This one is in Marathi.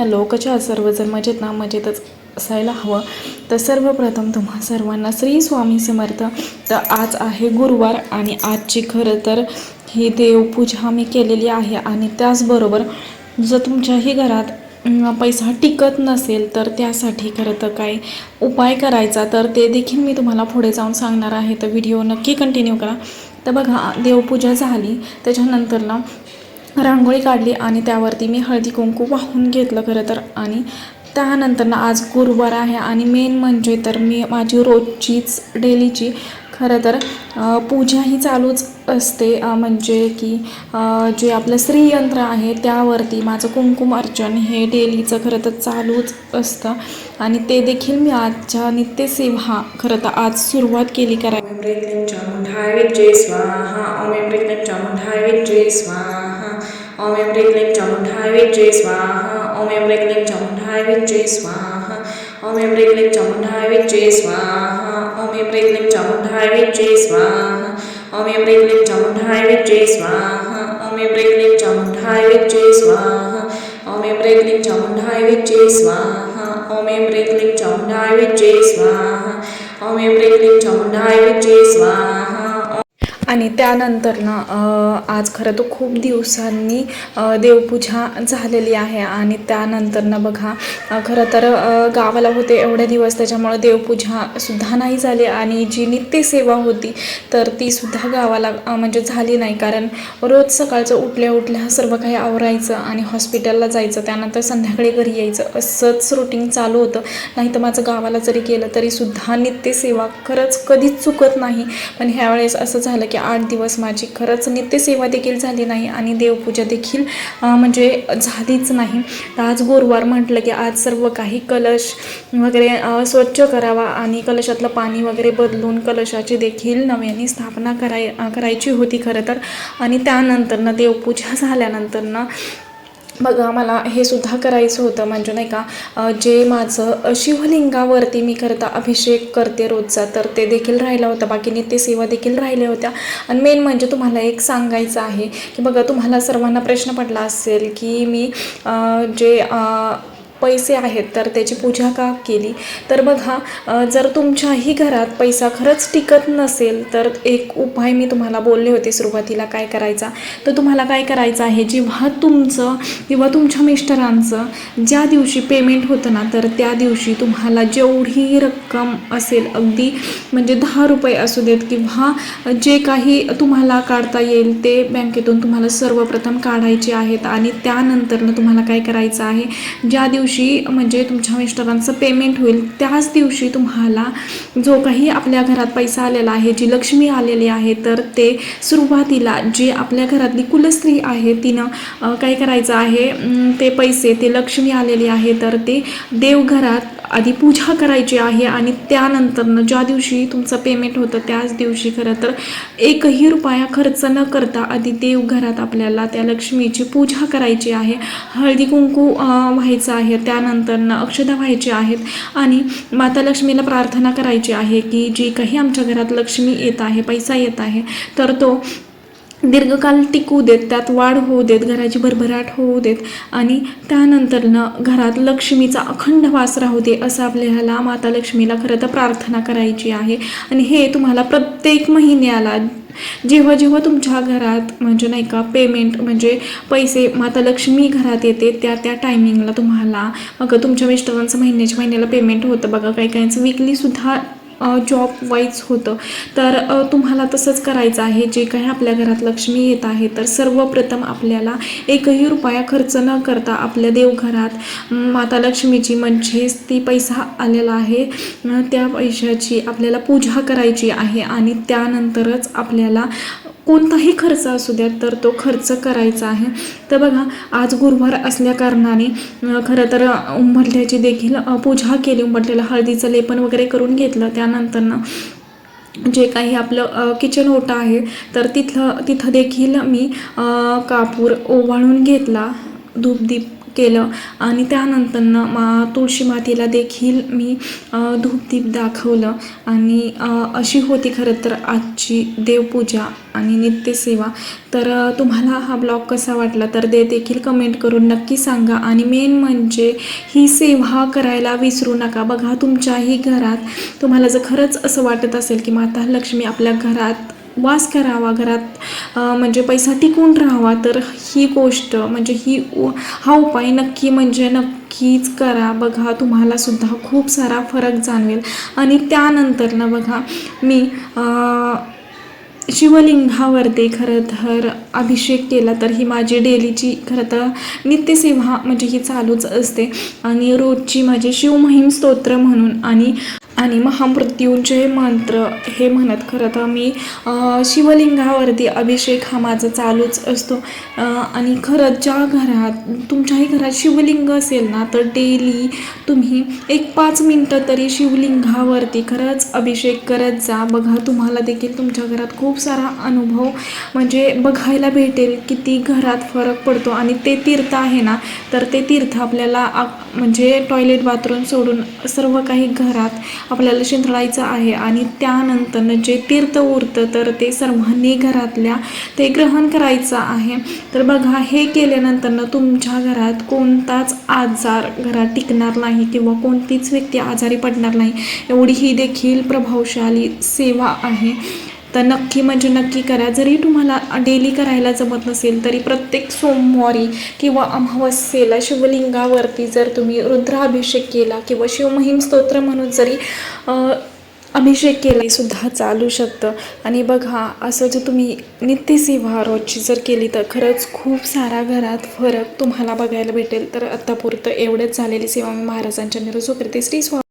हॅलो कशा सर्वजण मजेत ना मजेतच असायला हवं. तर सर्वप्रथम तुम्हा सर्वांना श्री स्वामी समर्थ. तर आज आहे गुरुवार आणि आजची खरं तर ही देवपूजा मी केलेली आहे आणि त्याचबरोबर जर तुमच्याही घरात पैसा टिकत नसेल तर त्यासाठी खरं तर काय उपाय करायचा तर ते देखील मी तुम्हाला पुढे जाऊन सांगणार आहे. तर व्हिडिओ नक्की कंटिन्यू करा. तर बघा देवपूजा झाली. त्याच्यानंतर ना रांगोळी काढली आणि त्यावरती मी हळदी कुंकू वाहून घेतलं खरं तर. आणि त्यानंतर ना आज गुरुवार आहे आणि मेन म्हणजे तर मी माझी रोजचीच डेलीची खरं तर पूजा ही चालूच असते. म्हणजे की जे आपलं स्त्रीयंत्र आहे त्यावरती माझं कुंकुम अर्चन हे डेलीचं खरं तर चालूच असतं. आणि ते देखील मी आजच्या नित्यसेवा खरं तर आज सुरुवात केली ઓમ એમ રીમ લીમ ચામુંડાય વિજય સ્વાહા ઓમ એમ રીમ લીમ ચામુંડાય વિજય સ્વાહા ઓમ એમ રીમ લીમ ચામુંડાય વિજય સ્વાહા ઓમ એમ રીમ લીમ ચામુંડાય વિજય સ્વાહા ઓમ એમ રીમ લીમ ચામુંડાય વિજય સ્વાહા ઓમ એમ રીમ લીમ ચામુંડાય વિજય સ્વાહા ઓમ એમ રીમ લીમ ચામુંડાય વિજય સ્વાહા ઓમ એમ રીમ લીમ ચામુંડાય વિજય સ્વાહા ઓમ એમ રીમ લીમ ચામુંડાય વિજય સ્વાહા आणि त्यानंतर ना आज खरं तर खूप दिवसांनी देवपूजा झालेली आहे आणि त्यानंतर ना बघा खरं तर गावाला होते एवढे दिवस त्याच्यामुळं देवपूजासुद्धा नाही झाली आणि जी नित्यसेवा होती तर तीसुद्धा गावाला म्हणजे झाली नाही. कारण रोज सकाळचं उठल्या उठल्या सर्व काही आवरायचं आणि हॉस्पिटलला जायचं त्यानंतर संध्याकाळी घरी यायचं असंच रुटीन चालू होतं. नाही तर माझं गावाला जरी गेलं तरीसुद्धा नित्यसेवा खरंच कधीच चुकत नाही. पण ह्यावेळेस असं झालं की आठ दिवस माझी खरंच नित्यसेवा देखील झाली नाही आणि देवपूजा देखील म्हणजे झालीच नाही. तर आज गुरुवार म्हटलं की आज सर्व काही कलश वगैरे स्वच्छ करावा आणि कलशातलं पाणी वगैरे बदलून कलशाची देखील नव्याने स्थापना कराय करायची होती खरं तर. आणि त्यानंतरनं देवपूजा झाल्यानंतरनं बघा मला हे सुद्धा करायचं होतं. म्हणजे नाही का जे माझं शिवलिंगावरती मी करता अभिषेक करते रोजचा तर ते देखील राहिलं होतं. बाकी नित्यसेवा देखील राहिल्या होत्या. आणि मेन म्हणजे तुम्हाला एक सांगायचं आहे की बघा तुम्हाला सर्वांना प्रश्न पडला असेल की मी जे पैसे आहेत तर त्याची पूजा का केली? तर बघा जर तुमच्याही घरात पैसा खरंच टिकत नसेल तर एक उपाय मी तुम्हाला बोलले होते सुरुवातीला काय करायचा? तर तुम्हाला काय करायचं आहे जेव्हा तुमचं किंवा तुमच्या मिस्टरांचं ज्या दिवशी पेमेंट होतं ना तर त्या दिवशी तुम्हाला जेवढी रक्कम असेल अगदी म्हणजे दहा रुपये असू देत किंवा जे काही तुम्हाला काढता येईल ते बँकेतून तुम्हाला सर्वप्रथम काढायचे आहेत आणि त्यानंतरनं तुम्हाला काय करायचं आहे? ज्या दिवशी म्हणजे तुमच्या मिस्टरांचं पेमेंट होईल त्याच दिवशी तुम्हाला जो काही आपल्या घरात पैसा आलेला आहे जी लक्ष्मी आलेली आहे तर ते सुरुवातीला जी आपल्या घरातली कुलस्त्री आहे तिनं काय करायचं आहे ते पैसे ते लक्ष्मी आलेली आहे तर ते देवघरात आधी पूजा करायची आहे आणि त्यानंतरनं ज्या दिवशी तुमचं पेमेंट होतं त्याच दिवशी खरं तर एकही रुपया खर्च न करता आधी देवघरात आपल्याला त्या लक्ष्मीची पूजा करायची आहे. हळदी कुंकू व्हायचं आहे त्यानंतरनं अक्षदा व्हायची आहेत आणि माता लक्ष्मीला प्रार्थना करायची आहे की जी काही आमच्या घरात लक्ष्मी येत आहे पैसा येत आहे तर तो दीर्घकाल टिकू देत त्यात वाढ होऊ देत घराची भरभराट होऊ देत आणि त्यानंतरनं घरात लक्ष्मीचा अखंड वास राहू दे असं आपल्याला माता लक्ष्मीला खरं तर प्रार्थना करायची आहे. आणि हे तुम्हाला प्रत्येक महिन्याला जेव्हा जेव्हा तुमच्या घरात म्हणजे नाही का पेमेंट म्हणजे पैसे माता लक्ष्मी घरात येते त्या त्या टायमिंगला तुम्हाला मग तुमच्या मिस्टरांचं महिन्याच्या महिन्याला पेमेंट होतं बघा काही काहींचं विकलीसुद्धा जॉब वाईज होतं. तर तुम्हाला तसंच करायचं आहे. जे काही आपल्या घरात लक्ष्मी येत आहे तर सर्वप्रथम आपल्याला एकही रुपया खर्च न करता आपल्या देवघरात माता लक्ष्मीची म्हणजेच ती पैसा आलेला आहे. त्या पैशाची आपल्याला पूजा करायची आहे आणि त्यानंतरच आपल्याला कोणताही खर्च असू द्या तर तो खर्च करायचा आहे. तर बघा आज गुरुवार असल्या कारणाने खरं तर उंबरठ्याची देखील पूजा केली. उंबरठ्याला हळदीचं लेपन वगैरे करून घेतलं. त्यानंतरनं जे काही आपलं किचन ओटा आहे तर तिथलं तिथं देखील मी कापूर ओवाळून घेतला. धूपदीप केलं. आणि त्यानंतरनं मा तुळशी मातेला देखील मी धूपदीप दाखवलं. आणि अशी होती खरं तर आजची देवपूजा आणि नित्यसेवा. तर तुम्हाला हा ब्लॉग कसा वाटला तर ते देखील कमेंट करून नक्की सांगा. आणि मेन म्हणजे ही सेवा करायला विसरू नका. बघा तुमच्याही घरात तुम्हाला जर खरंच असं वाटत असेल की माता लक्ष्मी आपल्या घरात वास करावा घरात म्हणजे पैसा टिकून राहावा तर ही गोष्ट म्हणजे ही उ- हा उपाय नक्की म्हणजे नक्कीच करा. बघा तुम्हाला सुद्धा खूप सारा फरक जाणवेल. आणि त्यानंतर ना बघा मी शिवलिंगावरती खरं तर अभिषेक केला तर ही माझी डेलीची खरं तर नित्यसेवा म्हणजे ही चालूच असते. आणि रोजची माझी शिवमहिम स्तोत्र म्हणून आणि आणि महामृत्युंजय मंत्र हे म्हणत खरं तर मी शिवलिंगावरती अभिषेक हा माझा चालूच असतो. आणि खरंच ज्या घरात तुमच्याही घरात शिवलिंग असेल ना तर डेली तुम्ही एक पाच मिनटं तरी शिवलिंगावरती खरंच अभिषेक करत जा. बघा तुम्हाला देखील तुमच्या घरात खूप सारा अनुभव म्हणजे बघायला भेटेल किती घरात फरक पडतो. आणि ते तीर्थ आहे ना तर ते तीर्थ आपल्याला म्हणजे टॉयलेट बाथरूम सोडून सर्व काही घरात आपल्याला शिंतळायचं आहे. आणि त्यानंतरनं जे तीर्थ उरतं तर ते सर्वांनी घरातल्या ते ग्रहण करायचं आहे. तर बघा हे केल्यानंतरनं तुमच्या घरात कोणताच आजार घरात टिकणार नाही किंवा कोणतीच व्यक्ती आजारी पडणार नाही. एवढी ही देखील प्रभावशाली सेवा आहे. तर नक्की म्हणजे नक्की करा. जरी तुम्हाला डेली करायला जमत नसेल तरी प्रत्येक सोमवारी किंवा अमावस्येला शिवलिंगावरती जर तुम्ही रुद्राभिषेक केला किंवा शिवमहिम स्तोत्र म्हणून जरी अभिषेक केले सुद्धा चालू शकतं. आणि बघा असं जर तुम्ही नित्यसेवा रोजची जर केली तर खरंच खूप सारा घरात फरक तुम्हाला बघायला भेटेल. तर आत्तापुरतं एवढंच झालेली सेवा मी महाराजांच्या निरोजो करते श्री स्वामी